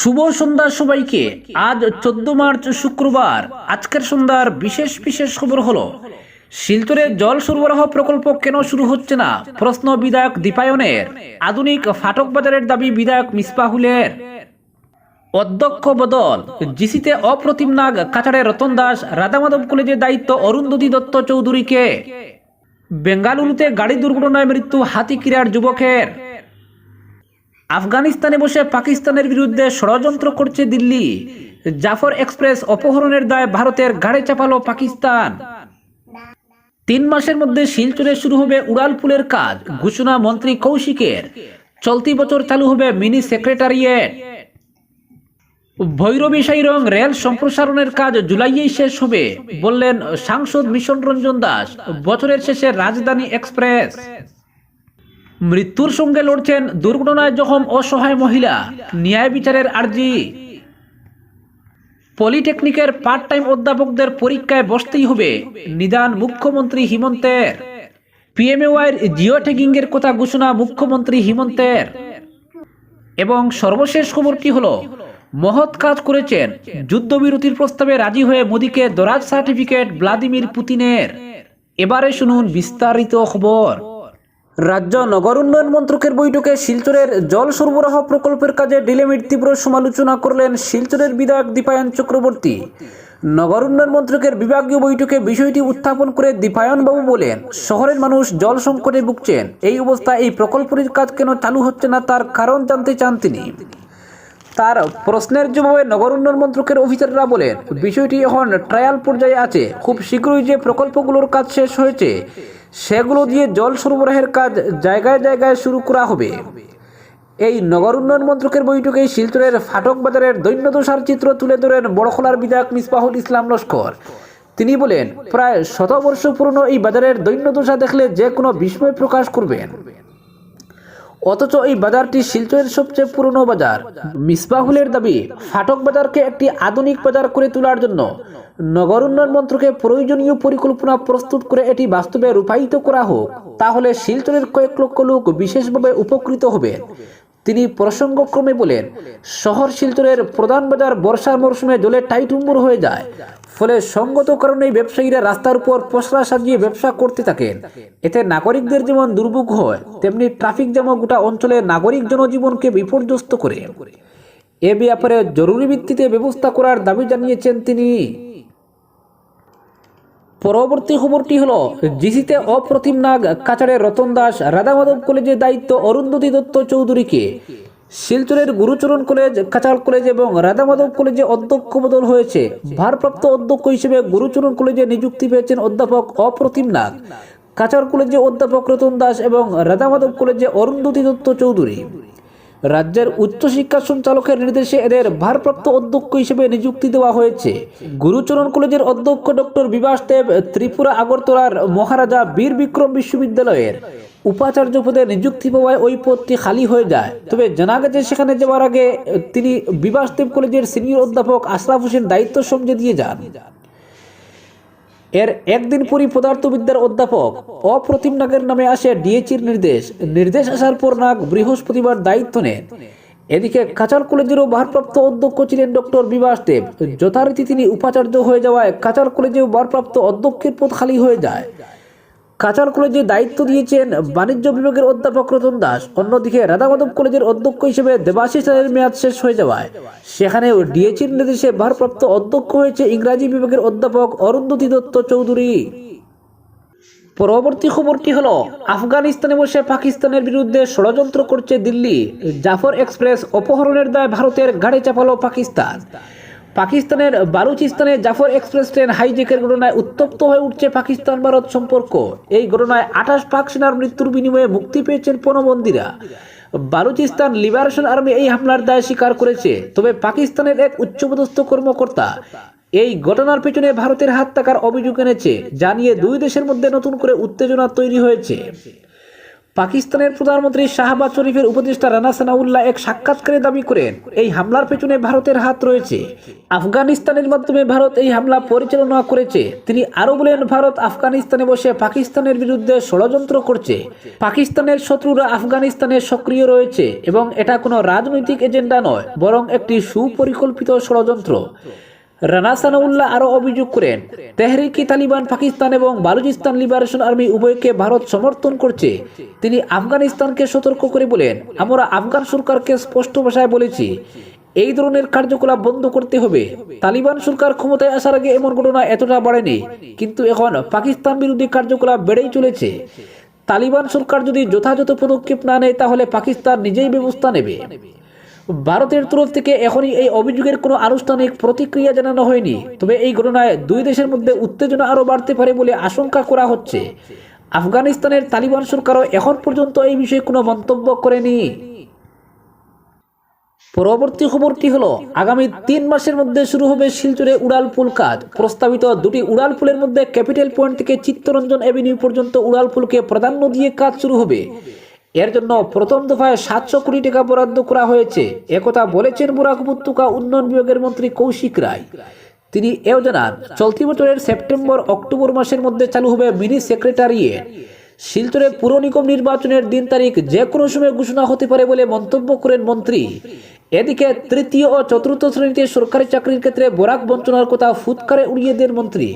শুভ সন্ধ্যা সবাইকে। আজ চোদ্দ মার্চ শুক্রবার। আজকের সন্ধ্যার বিশেষ বিশেষ খবর হলো শিলচরে জল সরবরাহ প্রকল্প কেন শুরু হচ্ছে না? প্রশ্ন বিধায়ক দীপায়নের। আধুনিক ফাটক বাজারের দাবি বিধায়ক মিসবাহুলের। অধ্যক্ষ বদল, জিসিতে অপ্রতিম নাগ, কাছাড়ে রতন দাস, রাধামাধব কলেজের দায়িত্ব অরুন্ধতী দত্ত চৌধুরীকে। বেঙ্গালুরুতে গাড়ি দুর্ঘটনায় মৃত্যু হাতি ক্রীড়ার যুবকের। আফগানিস্তানে বসে পাকিস্তানের বিরুদ্ধে ষড়যন্ত্র করছে দিল্লি। জাফর এক্সপ্রেস অপহরণের দায় ভারতের ঘাড়ে চাপালো পাকিস্তান। তিন মাসের মধ্যে শিলচরে শুরু হবে উড়ালপুলের কাজ, ঘোষণা মন্ত্রী কৌশিকের। চলতি বছর চালু হবে mini secretariat. Bhairabi Sairang rail সম্প্রসারণের কাজ জুলাইয়েই শেষ হবে, বললেন সাংসদ মিশন রঞ্জন দাস। বছরের শেষে রাজধানী এক্সপ্রেস। মৃত্যুর সঙ্গে লড়ছেন দুর্ঘটনায় জখম অসহায় মহিলা। ন্যায় বিচারের আর্জি। পলিটেকনিকের পার্ট টাইম অধ্যাপকদের পরীক্ষায় বসতেই হবে, নিদান মুখ্যমন্ত্রী হিমন্তের। পিএমএওয়াইয়ের জিও ট্যাগিংয়ের কথা ঘোষণা মুখ্যমন্ত্রী হিমন্তের। এবং সর্বশেষ খবরটি হলো? মহৎ কাজ করেছেন। যুদ্ধবিরতির প্রস্তাবে রাজি হয়ে মোদীকে দরাজ সার্টিফিকেট ভ্লাদিমির পুতিনের। এবারে শুনুন বিস্তারিত খবর। রাজ্য নগর উন্নয়ন মন্ত্রকের বৈঠকে শিলচরের জল সরবরাহ প্রকল্পের কাজে ডিলেমির তীব্র সমালোচনা করলেন শিলচরের বিধায়ক দীপায়ন চক্রবর্তী। নগর উন্নয়ন মন্ত্রকের বিভাগীয় বৈঠকে বিষয়টি উত্থাপন করে দীপায়ন বাবু বলেন, শহরের মানুষ জল সংকটে ভুগছেন। এই অবস্থায় এই প্রকল্পটির কাজ কেন চালু হচ্ছে না তার কারণ জানতে চান তিনি। তার প্রশ্নের জবাবে নগর উন্নয়ন মন্ত্রকের অফিসাররা বলেন, বিষয়টি এখন ট্রায়াল পর্যায়ে আছে। খুব শীঘ্রই যে প্রকল্পগুলোর কাজ শেষ হয়েছে, সেগুলো দিয়ে জল সরবরাহের কাজ জায়গায় জায়গায় শুরু করা হবে। এই নগর উন্নয়ন মন্ত্রকের বৈঠকে শিলচরের ফাটক বাজারের দৈন্যদশার চিত্র তুলে ধরেন বড়খলার বিধায়ক মিসবাহুল ইসলাম লস্কর। তিনি বলেন, প্রায় শতবর্ষ পুরনো এই বাজারের দৈন্যদশা দেখলে যে কোনো বিস্ময় প্রকাশ করবেন। অথচ এই বাজারটি শিলচরের সবচেয়ে পুরনো বাজার। মিসবাহুলের দাবি, ফাটক বাজারকে একটি আধুনিক বাজার করে তোলার জন্য নগর উন্নয়ন মন্ত্রকে প্রয়োজনীয় পরিকল্পনা প্রস্তুত করে এটি বাস্তবে রূপায়িত করা হোক। তাহলে শিলচরের কয়েক লক্ষ লোক বিশেষভাবে উপকৃত হবেন তিনি প্রসঙ্গক্রমে বলেন, শহর শিলচরের প্রধান বাজার বর্ষার মরশুমে জলে টাইটুম্বুর হয়ে যায়। ফলে সঙ্গত কারণে ব্যবসায়ীরা রাস্তার উপর পসরা সাজিয়ে ব্যবসা করতে থাকেন। এতে নাগরিকদের যেমন দুর্ভোগ হয়, তেমনি ট্রাফিক জ্যামও গোটা অঞ্চলে নাগরিক জনজীবনকে বিপর্যস্ত করে। এ ব্যাপারে জরুরি ভিত্তিতে ব্যবস্থা করার দাবি জানিয়েছেন তিনি। পরবর্তী খবরটি হলো, জিসিতে অপ্রতিম নাগ, কাছাড়ের রতন দাস, রাধামাধব কলেজের দায়িত্ব অরুন্ধতী দত্ত চৌধুরীকে। শিলচরের গুরুচরণ কলেজ, কাছাড় কলেজ এবং রাধামাধব কলেজে অধ্যক্ষ বদল হয়েছে। ভারপ্রাপ্ত অধ্যক্ষ হিসেবে গুরুচরণ কলেজে নিযুক্তি পেয়েছেন অধ্যাপক অপ্রতিম নাগ। কাছাড় কলেজে অধ্যাপক রতন দাস এবং রাধামাধব কলেজে অরুন্ধতী দত্ত চৌধুরী। রাজ্যের উচ্চশিক্ষা সঞ্চালকের নির্দেশে এদের ভারপ্রাপ্ত অধ্যক্ষ হিসেবে নিযুক্তি দেওয়া হয়েছে। গুরুচরণ কলেজের অধ্যক্ষ ডক্টর বিবাস দেব ত্রিপুরা আগরতলার মহারাজা বীর বিক্রম বিশ্ববিদ্যালয়ের উপাচার্য পদে নিযুক্তি পাওয়ায় ওই পদটি খালি হয়ে যায়। তবে জানা গেছে সেখানে যাওয়ার আগে তিনি বিবাস দেব কলেজের সিনিয়র অধ্যাপক আশরাফ হোসেন দায়িত্ব সমঝে দিয়ে যান। এর একদিন পরই পদার্থবিদ্যার অধ্যাপক অপ্রতিম নাগের নামে আসে ডিএচির নির্দেশ। নির্দেশ আসার পর নাগ বৃহস্পতিবার দায়িত্ব নেন। এদিকে কাচার কলেজেরও ভারপ্রাপ্ত অধ্যক্ষ ছিলেন ডক্টর বিবাস দেব যথারীতি তিনি উপাচার্য হয়ে যাওয়ায় কাচার কলেজেও ভারপ্রাপ্ত অধ্যক্ষের পদ খালি হয়ে যায়। কাচার কলেজে দায়িত্ব দিয়েছেন বাণিজ্য বিভাগের অধ্যাপক রতন দাস। অন্যদিকে রাধামাধব কলেজের অধ্যক্ষ হিসেবে দেবাশিস রায়ের মেয়াদ শেষ হয়ে যাওয়ায়। সেখানেও ডিএচির নির্দেশে ভারপ্রাপ্ত অধ্যক্ষ হয়েছে ইংরাজি বিভাগের অধ্যাপক অরুন্ধতী দত্ত চৌধুরী। পরবর্তী খবরটি হলো, আফগানিস্তানে বসে পাকিস্তানের বিরুদ্ধে ষড়যন্ত্র করছে দিল্লি। জাফর এক্সপ্রেস অপহরণের দায় ভারতের ঘাড়ে চাপালো পাকিস্তান। পাকিস্তানের বালুচিস্তানে জাফর এক্সপ্রেস ট্রেন হাইজেকের ঘটনায় উত্তপ্ত হয়ে উঠছে পাকিস্তান ভারত সম্পর্ক। এই ঘটনায় আঠাশ পাক সেনার মৃত্যুর বিনিময়ে মুক্তি পেয়েছেন পণবন্দীরা। বালুচিস্তান লিবারেশন আর্মি এই হামলার দায় স্বীকার করেছে, তবে পাকিস্তানের এক উচ্চপদস্থ কর্মকর্তা এই ঘটনার পেছনে ভারতের হাত থাকার অভিযোগ এনেছে জানিয়ে দুই দেশের মধ্যে নতুন করে উত্তেজনা তৈরি হয়েছে। পাকিস্তানের প্রধানমন্ত্রী শাহবাজ শরীফের উপদেষ্টা রানা সানাউল্লাহ এক সাক্ষাৎকারে দাবি করেন, এই হামলার পেছনে ভারতের হাত রয়েছে। আফগানিস্তানের মাধ্যমে ভারত এই হামলা পরিচালনা করেছে। তিনি আরও বলেন, ভারত আফগানিস্তানে বসে পাকিস্তানের বিরুদ্ধে ষড়যন্ত্র করছে। পাকিস্তানের শত্রুরা আফগানিস্তানে সক্রিয় রয়েছে এবং এটা কোনো রাজনৈতিক এজেন্ডা নয়, বরং একটি সুপরিকল্পিত ষড়যন্ত্র। রানা সানাউল্লাহ আরও অভিযোগ করেন, তেহরিকি, তালিবান, পাকিস্তান এবং বালুচিস্তান লিবারেশন আর্মি উভয়কে ভারত সমর্থন করছে। তিনি আফগানিস্তানকে সতর্ক করে বলেন, আমরা আফগান সরকারকে স্পষ্ট ভাষায় বলেছি, এই ধরনের কার্যকলাপ বন্ধ করতে হবে। তালিবান সরকার ক্ষমতায় আসার আগে এমন ঘটনা এতটা বাড়েনি, কিন্তু এখন পাকিস্তান বিরোধী কার্যকলাপ বেড়েই চলেছে। তালিবান সরকার যদি যথাযথ পদক্ষেপ না নেয়, তাহলে পাকিস্তান নিজেই ব্যবস্থা নেবে। ভারতের তরফ থেকে এখনই এই অভিযোগের কোনো আনুষ্ঠানিক প্রতিক্রিয়া জানানো হয়নি। তবে এই ঘটনায় দুই দেশের মধ্যে উত্তেজনা আরও বাড়তে পারে বলে আশঙ্কা করা হচ্ছে। আফগানিস্তানের তালিবান সরকারও এখন পর্যন্ত এই বিষয়ে কোনো মন্তব্য করেনি। পরবর্তী খবরটি হলো, আগামী তিন মাসের মধ্যে শুরু হবে শিলচরে উড়াল পুল কাজ। প্রস্তাবিত দুটি উড়াল পুলের মধ্যে ক্যাপিটাল পয়েন্ট থেকে চিত্তরঞ্জন এভিনিউ পর্যন্ত উড়াল পুলকে প্রাধান্য দিয়ে কাজ শুরু হবে। এর জন্য প্রথম দফায় সাতশো কোটি টাকা বরাদ্দ করা হয়েছে। একথা বলেছেন বুরাক উপত্যকা উন্নয়ন বিভাগের মন্ত্রী কৌশিক রায়। তিনি এও জানান, চলতি বছরের সেপ্টেম্বর অক্টোবর মাসের মধ্যে চালু হবে মিনি সেক্রেটারিয়েট। শিলচরে পুর নিগম নির্বাচনের দিন তারিখ যে কোনো সময় ঘোষণা হতে পারে বলে মন্তব্য করেন মন্ত্রী। এদিকে তৃতীয় ও চতুর্থ শ্রেণীতে সরকারি চাকরির ক্ষেত্রে বরাক বঞ্চনার কথা ফুৎকারে উড়িয়ে দেন মন্ত্রী।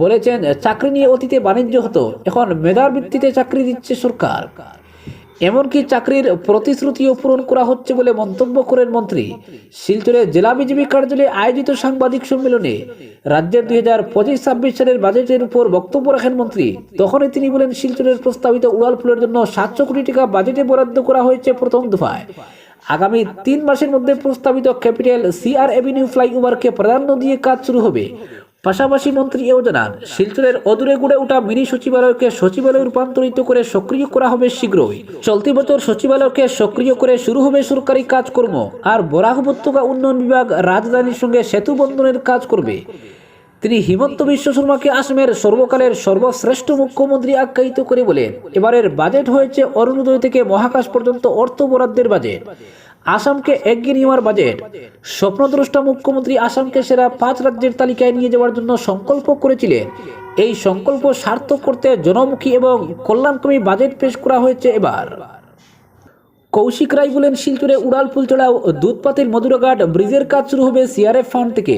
বলেছেন, চাকরি নিয়ে অতীতে বাণিজ্য হতো, এখন মেধার ভিত্তিতে চাকরি দিচ্ছে সরকার। এমনকি চাকরির প্রতিশ্রুতিও পূরণ করা হচ্ছে বলে মন্তব্য করেন মন্ত্রী। শিলচরে জেলা বিজেপি কার্যালয়ে আয়োজিত সাংবাদিক সম্মেলনে রাজ্যের দুই হাজার পঁচিশ, ছাব্বিশ সালের বাজেটের উপর বক্তব্য রাখেন মন্ত্রী। তখনই তিনি বলেন, শিলচরের প্রস্তাবিত উড়াল ফুলের জন্য সাতশো কোটি টাকা বাজেটে বরাদ্দ করা হয়েছে প্রথম দফায়। আগামী তিন মাসের মধ্যে প্রস্তাবিত ক্যাপিটাল সিআর এভিনিউ ফ্লাইওভারকে প্রাধান্য দিয়ে কাজ শুরু হবে। পাশাপাশি মন্ত্রী এও জানান, শিলচরের অদূরে গুড়ে ওঠা মিনি সচিবালয়কে সচিবালয়ে রূপান্তরিত করে সক্রিয় করা হবে শীঘ্রই। চলতি বছর সচিবালয়কে সক্রিয় করে শুরু হবে সরকারি কাজকর্ম, আর বরাক উপত্যকা উন্নয়ন বিভাগ রাজধানীর সঙ্গে সেতু বন্ধনের কাজ করবে। তিনি হিমন্ত বিশ্ব শর্মাকে আসামের সর্বকালের সর্বশ্রেষ্ঠ মুখ্যমন্ত্রী আখ্যায়িত করে বলেন, এবারের বাজেট হয়েছে অরুণোদয় থেকে মহাকাশ পর্যন্ত অর্থ বরাদ্দের বাজেট। আসামকে এগিয়ে নেওয়ার বাজেট স্বপ্নদ্রষ্টা মুখ্যমন্ত্রী আসামকে সেরা পাঁচ রাজ্যের তালিকায় নিয়ে যাওয়ার জন্য সংকল্প করেছিলেন। এই সংকল্প সার্থক করতে জনমুখী এবং কল্যাণকর্মী বাজেট পেশ করা হয়েছে এবার। কৌশিক রায় বলেন, শিলচরে উড়াল ছাড়াও দুধপাতির মধুরাঘাট, ব্রিজের কাজ শুরু হবে সিআরএফ ফান্ড থেকে।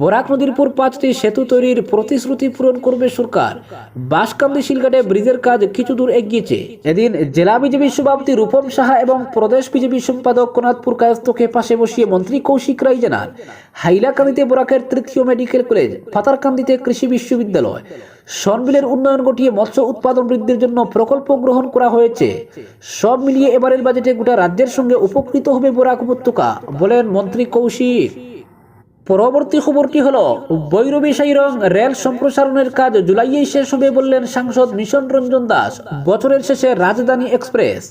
বরাক নদীর উপর পাঁচটি সেতু তৈরির প্রতিশ্রুতি পূরণ করবে সরকার। বাঁশকান্দি শিলঘাটে ব্রিজের কাজ কিছু দূর এগিয়েছে। এদিন জেলা বিজেপি সভাপতি রূপম সাহা এবং প্রদেশ বিজেপি সম্পাদক কোনাথপুর কায়স্থকে পাশে বসিয়ে মন্ত্রী কৌশিক রায় জানান, হাইলাকান্দিতে বরাকের তৃতীয় মেডিকেল কলেজ, পাতারকান্দিতে কৃষি বিশ্ববিদ্যালয়। সনবিলের উন্নয়ন ঘটিয়ে মৎস্য উৎপাদন বৃদ্ধির জন্য প্রকল্প গ্রহণ করা হয়েছে। সব মিলিয়ে এবারের বাজেটে গোটা রাজ্যের সঙ্গে উপকৃত হবে বরাক উপত্যকা, বলেন মন্ত্রী কৌশিক। পরবর্তী খবরটি হলো বৈরবী সাইরং রেল সম্প্রসারণের কাজ জুলাইয়েই শেষ হবে বললেন সাংসদ মিশন রঞ্জন দাস। বছরের শেষে রাজধানী এক্সপ্রেস।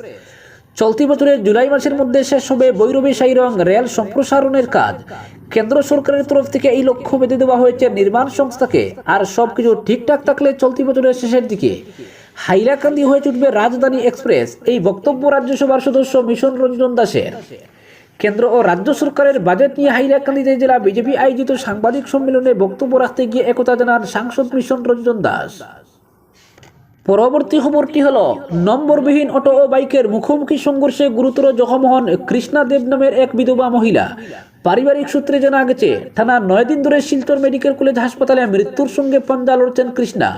চলতি বছরের জুলাই মাসের মধ্যে শেষ হবে বৈরবী সাইরং রেল সম্প্রসারণের কাজ। কেন্দ্র সরকারের তরফ থেকে এই লক্ষ্য বেঁধে দেওয়া হয়েছে নির্মাণ সংস্থাকে। আর সবকিছু ঠিকঠাক থাকলে চলতি বছরের শেষের দিকে। হাইলাকান্দি হয়ে ছুটবে রাজধানী এক্সপ্রেস, এই বক্তব্য রাজ্যসভার সদস্য মিশন রঞ্জন দাসের। কেন্দ্র ও রাজ্য সরকারের বাজেট নিয়ে হাইলাকান্দিতে জেলা বিজেপি আয়োজিত সাংবাদিক সম্মেলনে বক্তব্য রাখতে গিয়ে একথা জানান সাংসদ মিশন রঞ্জন দাস। পরবর্তী খবরটি হল, নম্বরবিহীন অটো ও বাইকের মুখোমুখি সংঘর্ষে গুরুতর জখম হন কৃষ্ণা দেব নামের এক বিধবা মহিলা। পারিবারিক সূত্রে জানা গেছে, থানা নয় দিন ধরে শিলচর মেডিকেল কলেজ হাসপাতালে মৃত্যুর সঙ্গে পাঞ্জা লড়ছেন কৃষ্ণা।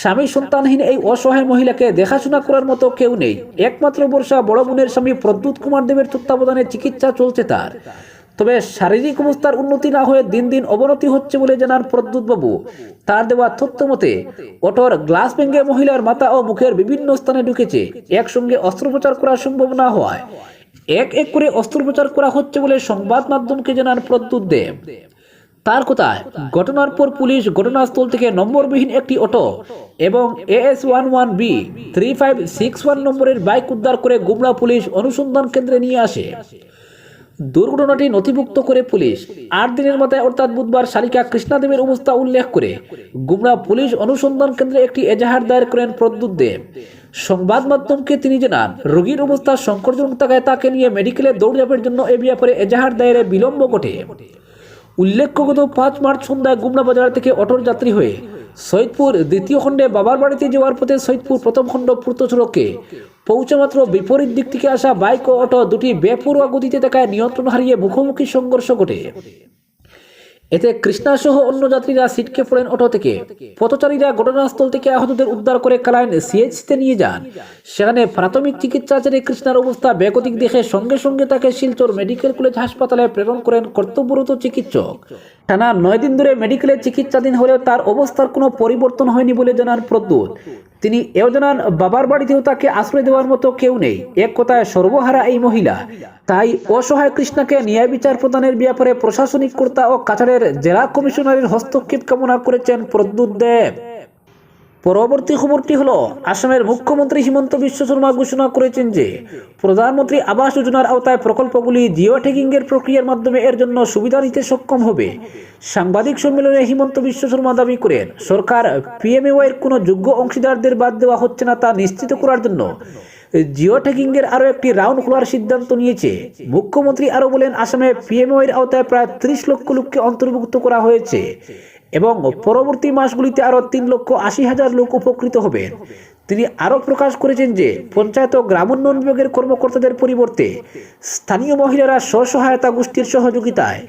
স্বামী সন্তানহীন এই অসহায় মহিলাকে দেখাশোনা করার মতো কেউ নেই। একমাত্র বর্ষা বড় বোনের স্বামী প্রদ্যুৎ কুমার দেবের তত্ত্বাবধানে চিকিৎসা চলছে তার। তবে শারীরিক অবস্থার উন্নতি না হয়ে দিন দিন অবনতি হচ্ছে বলে জানান প্রদ্যুৎ বাবু তার দেওয়া তথ্য মতে অটোর গ্লাস ভেঙে মহিলার মাথা ও মুখের বিভিন্ন স্থানে ঢুকেছে। একসঙ্গে অস্ত্রোপচার করা সম্ভব না হওয়ায় এক এক করে অস্ত্রোপচার করা হচ্ছে বলে সংবাদ মাধ্যমকে জানান প্রদ্যুৎ দেব। তার কথায়, ঘটনার পর পুলিশ ঘটনাস্থল থেকে নম্বরবিহীন একটি অটো এবং A S one one B three five six one নম্বরের বাইক উদ্ধার করে গুমরা পুলিশ অনুসন্ধান কেন্দ্রে নিয়ে আসে। দুর্ঘটনাটি নথিভুক্ত করে পুলিশ আট দিনের মাথায় অর্থাৎ বুধবার শালিকা কৃষ্ণাদেবের অবস্থা উল্লেখ করে গুমরা পুলিশ অনুসন্ধান কেন্দ্রে একটি এজাহার দায়ের করেন প্রদ্যুৎ দেব। সংবাদ মাধ্যমকে তিনি জানান, রোগীর অবস্থা সংকটজনক থাকায় তাকে নিয়ে মেডিকেলে দৌড়ঝাঁপের জন্য এ ব্যাপারে এজাহার দায়েরে বিলম্ব ঘটে। উল্লেখ্য গত পাঁচ মার্চ সন্ধ্যায় গুমনা বাজার থেকে অটোর যাত্রী হয়ে সৈয়দপুর দ্বিতীয় খণ্ডে বাবার বাড়িতে যাওয়ার পথে সৈয়দপুর প্রথম খণ্ড পূর্ত সড়কে পৌঁছামাত্র বিপরীত দিক থেকে আসা বাইক ও অটো দুটি বেপরোয়া গতিতে দেখায় নিয়ন্ত্রণ হারিয়ে মুখোমুখি সংঘর্ষ ঘটে। এতে কৃষ্ণা সহ অন্য যাত্রীরা সিটকে পড়েন অটো থেকে। পথচারীরা ঘটনাস্থল থেকে আহতদের উদ্ধার করে কালাইন সিএইচতে নিয়ে যান। সেখানে প্রাথমিক চিকিৎসা ছেড়ে কৃষ্ণার অবস্থা ব্যাগতিক দেখে সঙ্গে সঙ্গে তাকে শিলচর মেডিকেল কলেজ হাসপাতালে প্রেরণ করেন কর্তব্যরত চিকিৎসক। টানা নয় দিন ধরে মেডিকেলে চিকিৎসাধীন হলেও তার অবস্থার কোনো পরিবর্তন হয়নি বলে জানান প্রদ্যুৎ। তিনি এও জানান, বাবার বাড়িতেও তাকে আশ্রয় দেওয়ার মতো কেউ নেই। এক কথায় সর্বহারা এই মহিলা। তাই অসহায় কৃষ্ণাকে ন্যায় বিচার প্রদানের ব্যাপারে প্রশাসনিক কর্তা ও কাছাড়ের জেলা কমিশনারের হস্তক্ষেপ কামনা করেছেন প্রদ্যুৎ দেব। পরবর্তী খবরটি হলো, আসামের মুখ্যমন্ত্রী হিমন্ত বিশ্ব শর্মা ঘোষণা করেছেন যে, প্রধানমন্ত্রী আবাস যোজনার আওতায় প্রকল্পগুলি জিও ট্যাগিংয়ের প্রক্রিয়ার মাধ্যমে এর জন্য সুবিধা নিতে সক্ষম হবে। সাংবাদিক সম্মেলনে হিমন্ত বিশ্ব শর্মা দাবি করেন, সরকার পিএমএওয়াই এর কোনো যোগ্য অংশীদারদের বাদ দেওয়া হচ্ছে না তা নিশ্চিত করার জন্য জিও ট্যাগিংয়ের আরও একটি রাউন্ড খোলার সিদ্ধান্ত নিয়েছে। মুখ্যমন্ত্রী আরও বলেন, আসামে পিএমওয়ের আওতায় প্রায় ত্রিশ লক্ষ লোককে অন্তর্ভুক্ত করা হয়েছে। এবং পরবর্তী মাসগুলিতে আরও তিন লক্ষ আশি হাজার লোক উপকৃত হবেন তিনি আরও প্রকাশ করেছেন যে, পঞ্চায়েত ও গ্রামোন্নয়ন বিভাগের কর্মকর্তাদের পরিবর্তে স্থানীয় মহিলারা স্বসহায়তা গোষ্ঠীর সহযোগিতায়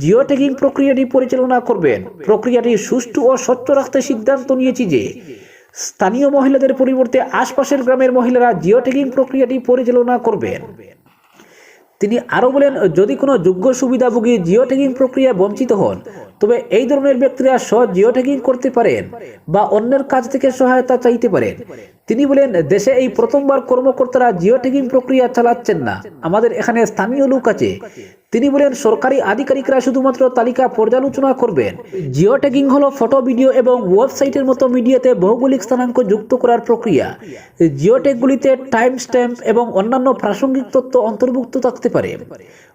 জিও ট্যাগিং প্রক্রিয়াটি পরিচালনা করবেন। প্রক্রিয়াটি সুষ্ঠু ও স্বচ্ছ রাখতে সিদ্ধান্ত নিয়েছি যে, স্থানীয় মহিলাদের পরিবর্তে আশপাশের গ্রামের মহিলারা জিও ট্যাগিং প্রক্রিয়াটি পরিচালনা করবেন। তিনি আরও বলেন, যদি কোনো যোগ্য সুবিধাভোগী জিও ট্যাগিং প্রক্রিয়া বঞ্চিত হন তবে এই ধরনের ব্যক্তিরা স্ব জিও ট্যাগিং করতে পারেন বা অন্যের কাছ থেকে সহায়তা চাইতে পারেন। তিনি বলেন, দেশে এই প্রথমবার কর্মকর্তারা জিও ট্যাগিং প্রক্রিয়া চালাচ্ছেন না। আমাদের এখানে স্থানীয় লোক আছে। তিনি বলেন, সরকারি আধিকারিকরা শুধুমাত্র তালিকা পর্যালোচনা করবেন। জিও ট্যাগিং হলো ফটো, ভিডিও এবং ওয়েবসাইটের মতো মিডিয়াতে ভৌগোলিক স্থানাঙ্ক যুক্ত করার প্রক্রিয়া। জিও ট্যাগগুলিতে টাইম স্ট্যাম্প এবং অন্যান্য প্রাসঙ্গিক তথ্য অন্তর্ভুক্ত থাকতে পারে।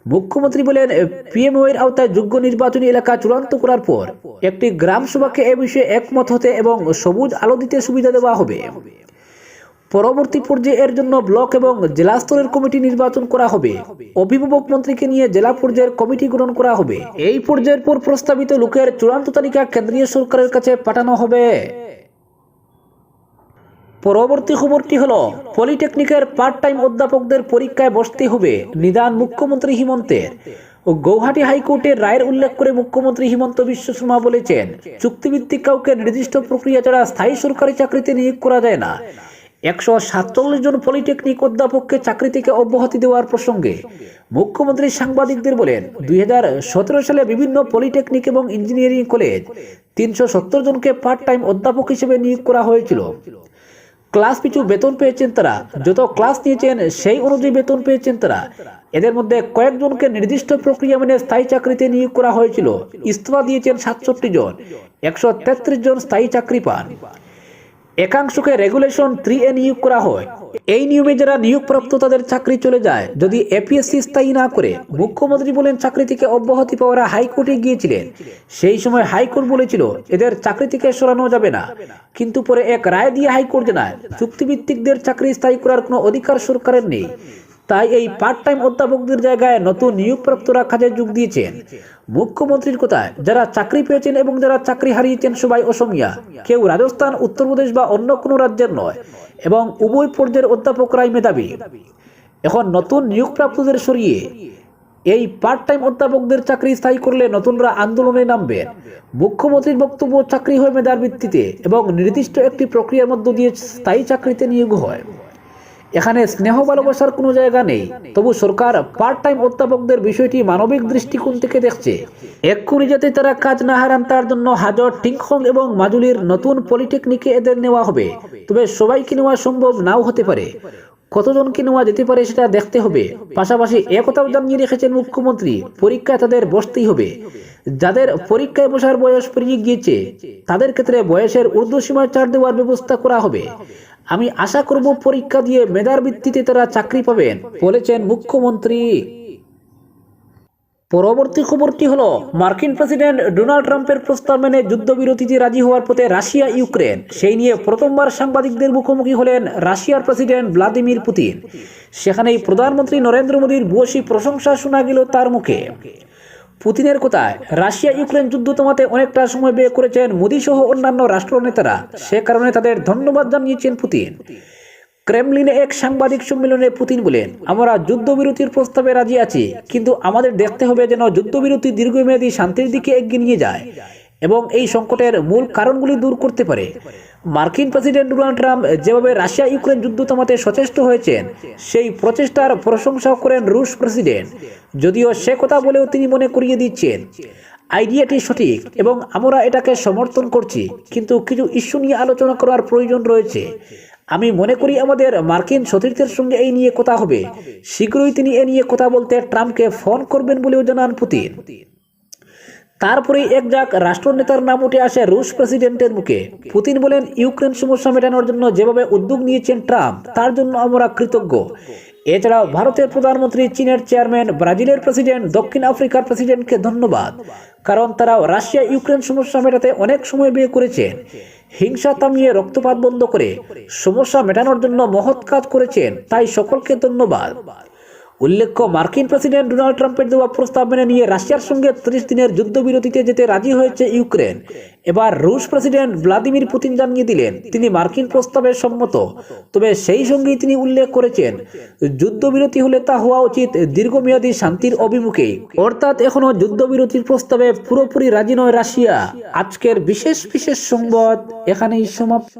মুখ্যমন্ত্রী বলেন পিএমওয়ের আওতায় যোগ্য নির্বাচনী এলাকা চূড়ান্ত করার পর একটি গ্রাম সভাকে এ বিষয়ে একমত হতে এবং সবুজ আলো দিতে সুবিধা দেওয়া হবে। পরবর্তী পর্যায়ে এর জন্য ব্লক এবং জেলা স্তরের কমিটি নির্বাচন করা হবে। অভিভাবক মন্ত্রীকে নিয়ে জেলা পর্যায়ের কমিটি গঠন করা হবে। এই পর্যায়ের পর প্রস্তাবিত লোকের চূড়ান্ত তালিকা কেন্দ্রীয় সরকারের কাছে পাঠানো হবে। পরবর্তী খবরটি হলো, পলিটেকনিকের পার্ট টাইম অধ্যাপকদের পরীক্ষায় বসতে হবে। নিদান মুখ্যমন্ত্রী হিমন্তের। ও গৌহাটি হাইকোর্টের রায়ের উল্লেখ করে মুখ্যমন্ত্রী হিমন্ত বিশ্ব শর্মা বলেছেন, চুক্তিভিত্তিক কাউকে নির্দিষ্ট প্রক্রিয়া ছাড়া স্থায়ী সরকারি চাকরিতে নিয়োগ করা যায় না। একশো সাতচল্লিশ জন পলিটেকনিক অধ্যাপককে চাকরি থেকে অব্যাহতি দেওয়ার প্রসঙ্গে মুখ্যমন্ত্রী সাংবাদিকদের বলেন, দুই হাজার সতেরো সালে বিভিন্ন পলিটেকনিক এবং ইঞ্জিনিয়ারিং কলেজ তিনশো সত্তর জনকে পার্ট টাইম অধ্যাপক হিসেবে নিয়োগ করা হয়েছিল। ক্লাস পিছু বেতন পেয়েছেন তারা, যত ক্লাস নিয়েছেন সেই অনুযায়ী বেতন পেয়েছেন তারা। এদের মধ্যে কয়েকজনকে নির্দিষ্ট প্রক্রিয়া মেনে স্থায়ী চাকরিতে নিয়োগ করা হয়েছিল। ইস্তফা দিয়েছেন সাতষট্টি জন, একশো তেত্রিশ জন স্থায়ী চাকরি পান। একাংশকে রেগুলেশন থ্রি এ নিয়োগ করা হয়। এই নিয়মে যারা নিয়োগপ্রাপ্ত তাদের চাকরি চলে যায়। যদি এপিএসসি স্থায়ী না করে, মুখ্যমন্ত্রী বলেন চাকরি থেকে অব্যাহতি পাওয়ারা হাইকোর্টে গিয়েছিলেন। সেই সময় হাইকোর্ট বলেছিল, এদের চাকরি থেকে সরানো যাবে না। কিন্তু পরে এক রায় দিয়ে হাইকোর্ট জানায়, চুক্তিভিত্তিকদের চাকরি স্থায়ী করার কোনো অধিকার সরকারের নেই। তাই এই পার্ট টাইম অধ্যাপকদের জায়গায় নতুন নিয়োগপ্রাপ্তরা কাজে যোগ দিয়েছেন। মুখ্যমন্ত্রীর কথায় যারা চাকরি পেয়েছেন এবং যারা চাকরি হারিয়েছেন সবাই অসমিয়া। কেউ রাজস্থান, উত্তরপ্রদেশ বা অন্য কোনো রাজ্যের নয় এবং উভয় পর্যায়ের অধ্যাপকরাই মেধাবী। এখন নতুন নিয়োগপ্রাপ্তদের সরিয়ে এই পার্ট টাইম অধ্যাপকদের চাকরি স্থায়ী করলে নতুনরা আন্দোলনে নামবেন মুখ্যমন্ত্রীর বক্তব্য চাকরি হয় মেধার ভিত্তিতে এবং নির্দিষ্ট একটি প্রক্রিয়ার মধ্য দিয়ে স্থায়ী চাকরিতে নিয়োগ হয়। এখানে স্নেহ ভালোবাসার কোনো জায়গা নেই। তবু সরকার পার্ট টাইম অধ্যাপকদের বিষয়টি মানবিক দৃষ্টিকোণ থেকে দেখছে। এক্ষুনি যাতে তারা কাজ না হারান, তার জন্য হাজর টিংখং এবং মাজুলির নতুন পলিটেকনিকে এদের নেওয়া হবে। তবে সবাইকে নেওয়া সম্ভব নাও হতে পারে। কতজনকে নেওয়া যেতে পারে সেটা দেখতে হবে। পাশাপাশি একথাও জানিয়ে রেখেছেন মুখ্যমন্ত্রী, পরীক্ষায় তাদের বসতেই হবে। যাদের পরীক্ষায় বসার বয়স পেরিয়ে গিয়েছে, তাদের ক্ষেত্রে বয়সের ঊর্ধ্বসীমা ছাড় দেওয়ার ব্যবস্থা করা হবে। আমি আশা করব পরীক্ষা দিয়ে মেধার ভিত্তিতে তারা চাকরি পাবেন, বলেছেন মুখ্যমন্ত্রী। পরবর্তী খবরটি হলো, মার্কিন প্রেসিডেন্ট ডোনাল্ড ট্রাম্পের প্রস্তাব মেনে যুদ্ধবিরতিতে রাজি হওয়ার পথে রাশিয়া, ইউক্রেন, সেই নিয়ে প্রথমবার সাংবাদিকদের মুখোমুখি হলেন রাশিয়ার প্রেসিডেন্ট ভ্লাদিমির পুতিন। সেখানেই প্রধানমন্ত্রী নরেন্দ্র মোদীর ভূয়সী প্রশংসা শোনা গেল তার মুখে। পুতিনের কথায়? রাশিয়া ইউক্রেন যুদ্ধ থামাতে অনেকটা সময় ব্যয় করেছেন মোদী সহ অন্যান্য রাষ্ট্রনেতারা। সে কারণে তাদের ধন্যবাদ জানিয়েছেন পুতিন। ক্রেমলিনে এক সাংবাদিক সম্মেলনে পুতিন বলেন, আমরা যুদ্ধবিরতির প্রস্তাবে রাজি আছি, কিন্তু আমাদের দেখতে হবে যেন যুদ্ধবিরতি দীর্ঘমেয়াদী শান্তির দিকে এগিয়ে নিয়ে যায় এবং এই সংকটের মূল কারণগুলি দূর করতে পারে। মার্কিন প্রেসিডেন্ট ডোনাল্ড ট্রাম্প যেভাবে রাশিয়া ইউক্রেন যুদ্ধ থামাতে সচেষ্ট হয়েছেন, সেই প্রচেষ্টার প্রশংসাও করেন রুশ প্রেসিডেন্ট। যদিও সে কথা বলেও তিনি মনে করিয়ে দিচ্ছেন, আইডিয়াটি সঠিক এবং আমরা এটাকে সমর্থন করছি, কিন্তু কিছু ইস্যু নিয়ে আলোচনা করার প্রয়োজন রয়েছে। আমি মনে করি আমাদের মার্কিন সতীর্থের সঙ্গে এই নিয়ে কথা হবে। শীঘ্রই তিনি এ নিয়ে কথা বলতে ট্রাম্পকে ফোন করবেন বলেও জানান পুতিন। তারপরে এক যাক রাষ্ট্রনেতার নাম উঠে আসে রুশ প্রেসিডেন্টের মুখে। পুতিন বলেন, ইউক্রেন সমস্যা মেটানোর জন্য যেভাবে উদ্যোগ নিয়েছেন ট্রাম্প, তার জন্য আমরা কৃতজ্ঞ। এছাড়াও ভারতের প্রধানমন্ত্রী, চীনের চেয়ারম্যান, ব্রাজিলের প্রেসিডেন্ট, দক্ষিণ আফ্রিকার প্রেসিডেন্টকে ধন্যবাদ। কারণ তারাও রাশিয়া ইউক্রেন সমস্যা মেটাতে অনেক সময় বিয়ে করেছেন হিংসা থামিয়ে রক্তপাত বন্ধ করে সমস্যা মেটানোর জন্য মহৎ কাজ করেছেন, তাই সকলকে ধন্যবাদ। উল্লেখ্য, মার্কিন প্রেসিডেন্ট ডোনাল্ড ট্রাম্পের দেওয়া প্রস্তাব মেনে নিয়ে রাশিয়ার সঙ্গে ত্রিশ দিনের যুদ্ধবিরতিতে যেতে রাজি হয়েছে ইউক্রেন। এবার রুশ প্রেসিডেন্ট ভ্লাদিমির পুতিন জানিয়ে দিলেন, তিনি মার্কিন প্রস্তাবে সম্মত। তবে সেই সঙ্গেই তিনি উল্লেখ করেছেন, যুদ্ধবিরতি হলে তা হওয়া উচিত দীর্ঘমেয়াদী শান্তির অভিমুখে। অর্থাৎ এখনও যুদ্ধবিরতির প্রস্তাবে পুরোপুরি রাজি নয় রাশিয়া। আজকের বিশেষ বিশেষ সংবাদ এখানেই সমাপ্ত।